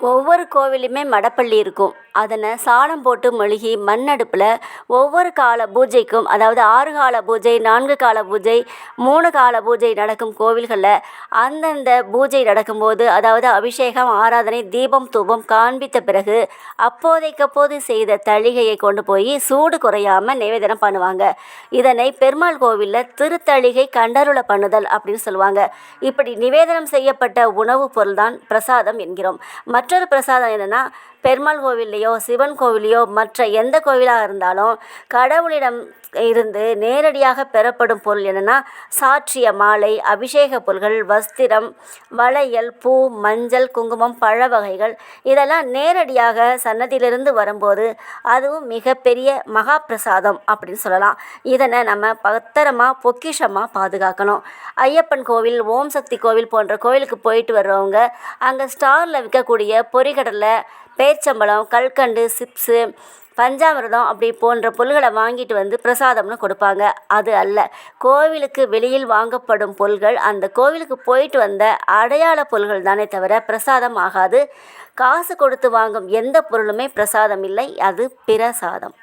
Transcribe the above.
ஒவ்வொரு கோவிலுமே மடப்பள்ளி இருக்கும். அதனை சாணம் போட்டு மொழுகி மண் அடுப்பில் ஒவ்வொரு கால பூஜைக்கும் அதாவது ஆறு கால பூஜை நான்கு கால பூஜை மூணு கால பூஜை நடக்கும் கோவில்களில் அந்தந்த பூஜை நடக்கும்போது அதாவது அபிஷேகம் ஆராதனை தீபம் தூபம் காண்பித்த பிறகு அப்போதைக்கப்போது செய்த தளிகையை கொண்டு போய் சூடு குறையாமல் நிவேதனம் பண்ணுவாங்க. இதனை பெருமாள் கோவிலில் திருத்தளிகை கண்டருள பண்ணுதல் அப்படின்னு சொல்லுவாங்க. இப்படி நிவேதனம் செய்யப்பட்ட உணவுப் பொருள் தான் பிரசாதம் என்கிறோம். மற்றொரு பிரசாதம் என்னென்னா பெருமாள் கோவில்லையோ சிவன் கோவிலையோ மற்ற எந்த கோவிலாக இருந்தாலும் கடவுளிடம் இருந்து நேரடியாக பெறப்படும் பொருள் என்னென்னா சாற்றிய மாலை அபிஷேக பொருள்கள் வஸ்திரம் வளையல் பூ மஞ்சள் குங்குமம் பழ வகைகள் இதெல்லாம் நேரடியாக சன்னதியிலிருந்து வரும்போது அதுவும் மிகப்பெரிய மகா பிரசாதம் அப்படின்னு சொல்லலாம். இதனை நம்ம பத்திரமா பொக்கிஷமாக பாதுகாக்கணும். ஐயப்பன் கோவில் ஓம் சக்தி கோவில் போன்ற கோவிலுக்கு போயிட்டு வர்றவங்க அங்கே ஸ்டாரில் விற்கக்கூடிய பொரிகடலை பேர்ச்சம்பழம் கல்கண்டு சிப்ஸு பஞ்சாமிரதம் அப்படி போன்ற பொருள்களை வாங்கிட்டு வந்து பிரசாதம்னு கொடுப்பாங்க. அது அல்ல கோவிலுக்கு வெளியில் வாங்கப்படும் பொருள்கள் அந்த கோவிலுக்கு போயிட்டு வந்த அடையாள பொருள்கள் தானே தவிர பிரசாதம் ஆகாது. காசு கொடுத்து வாங்கும் எந்த பொருளுமே பிரசாதம் இல்லை அது பிரசாதம்.